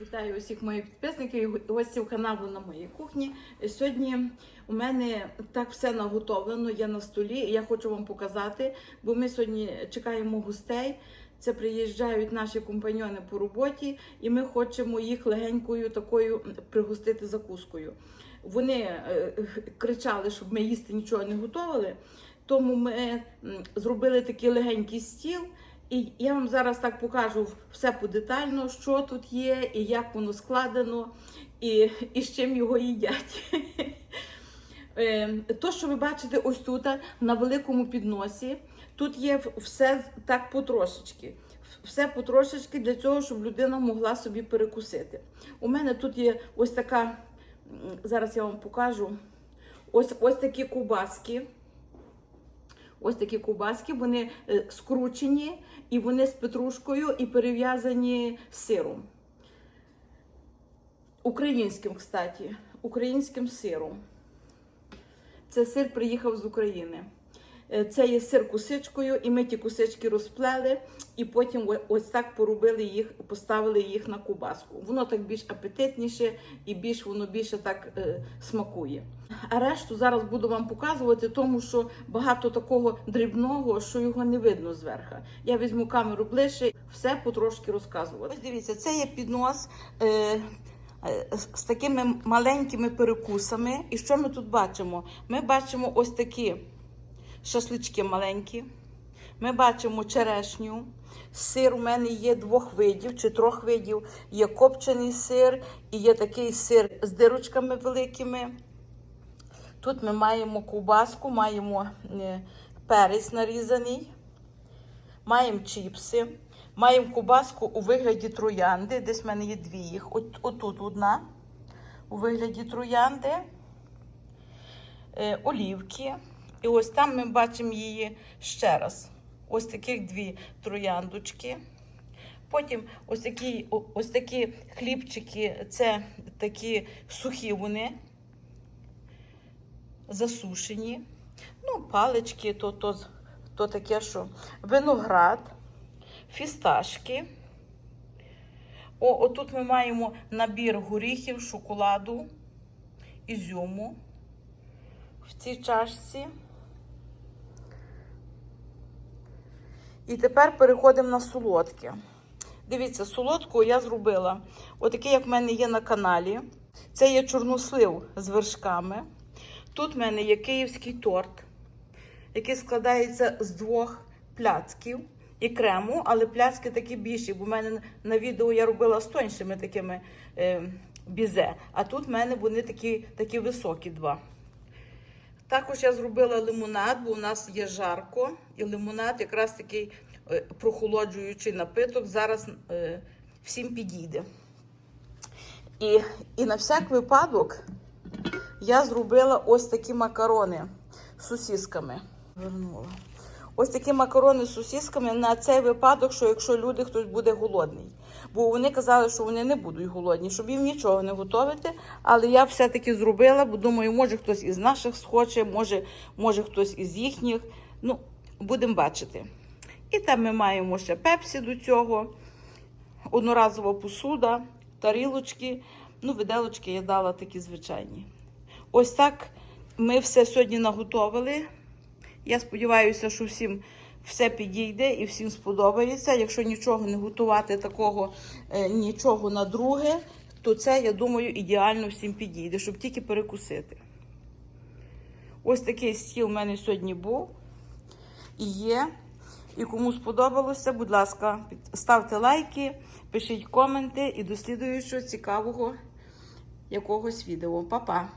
Вітаю усіх моїх підписників і гостів каналу на моїй кухні. Сьогодні у мене так все наготовлено, я на столі, і я хочу вам показати, бо ми сьогодні чекаємо гостей. Це приїжджають наші компаньони по роботі, і ми хочемо їх легенькою такою пригостити закускою. Вони е, кричали, щоб ми їсти нічого не готували, тому ми зробили такий легенький стіл. І я вам зараз так покажу все подетально, що тут є, і як воно складено, і, і з чим його їдять. Е, То, що ви бачите ось тут, на великому підносі, тут є все так потрошечки. Все потрошечки для цього, щоб людина могла собі перекусити. У мене тут є ось така, зараз я вам покажу, ось, ось такі кубаски. Ось такі кубаски, вони е, скручені і вони з петрушкою і перев'язані сиром. Українським, кстати, українським сиром. Це сир приїхав з України. Е, Це є сир кусичкою, і ми ті кусички розплели, і потім ось так поробили їх, поставили їх на кубаску. Воно так більш апетитніше і більш воно більше так е, смакує. А решту зараз буду вам показувати, тому що багато такого дрібного, що його не видно зверху. Я візьму камеру ближче, все потрошки розказувати. Ось дивіться, це є піднос. Е, е, з такими маленькими перекусами. І що ми тут бачимо? Ми бачимо ось такі шашлички маленькі. Ми бачимо черешню. Сир у мене є двох видів чи трьох видів. Є копчений сир і є такий сир з дирочками великими. Тут ми маємо ковбаску, маємо е, перець нарізаний, маємо чіпси, маємо ковбаску у вигляді троянди. Десь в мене є дві їх. От, отут одна у вигляді троянди, е, олівки. І ось там ми бачимо її ще раз. Ось таких дві трояндочки. Потім ось такі, ось такі хлібчики, це такі сухі вони, засушені. Ну, палички, то, то, то таке, що виноград, фісташки. О, отут ми маємо набір горіхів, шоколаду, ізюму в цій чашці. І тепер переходимо на солодке. Дивіться, солодку я зробила. Отакий, як в мене є на каналі. Це є чорнослив з вершками. Тут в мене є київський торт, який складається з двох пляцків і крему, але пляцки такі більші, бо в мене на відео я робила з тоншими такими е, бізе. А тут в мене вони такі, такі високі два. Також я зробила лимонад, бо у нас є жарко, і лимонад якраз такий е, прохолоджуючий напиток. Зараз е, всім підійде. І, і на всяк випадок я зробила ось такі макарони з сосісками. Вернула. Ось такі макарони з сосісками на цей випадок, що якщо люди хтось буде голодний. Бо вони казали, що вони не будуть голодні, щоб їм нічого не готувати. Але я все-таки зробила, бо думаю, може хтось із наших схоче, може, може хтось із їхніх. Ну, будемо бачити. І там ми маємо ще пепсі до цього, одноразова посуда, тарілочки. Ну, виделочки я дала такі звичайні. Ось так ми все сьогодні наготовили. Я сподіваюся, що всім все підійде і всім сподобається. Якщо нічого не готувати такого, е, нічого на друге, то це, я думаю, ідеально всім підійде, щоб тільки перекусити. Ось такий стіл у мене сьогодні був і є. І кому сподобалося, будь ласка, ставте лайки, пишіть коменти і до слідуючого цікавого якогось відео. Па-па!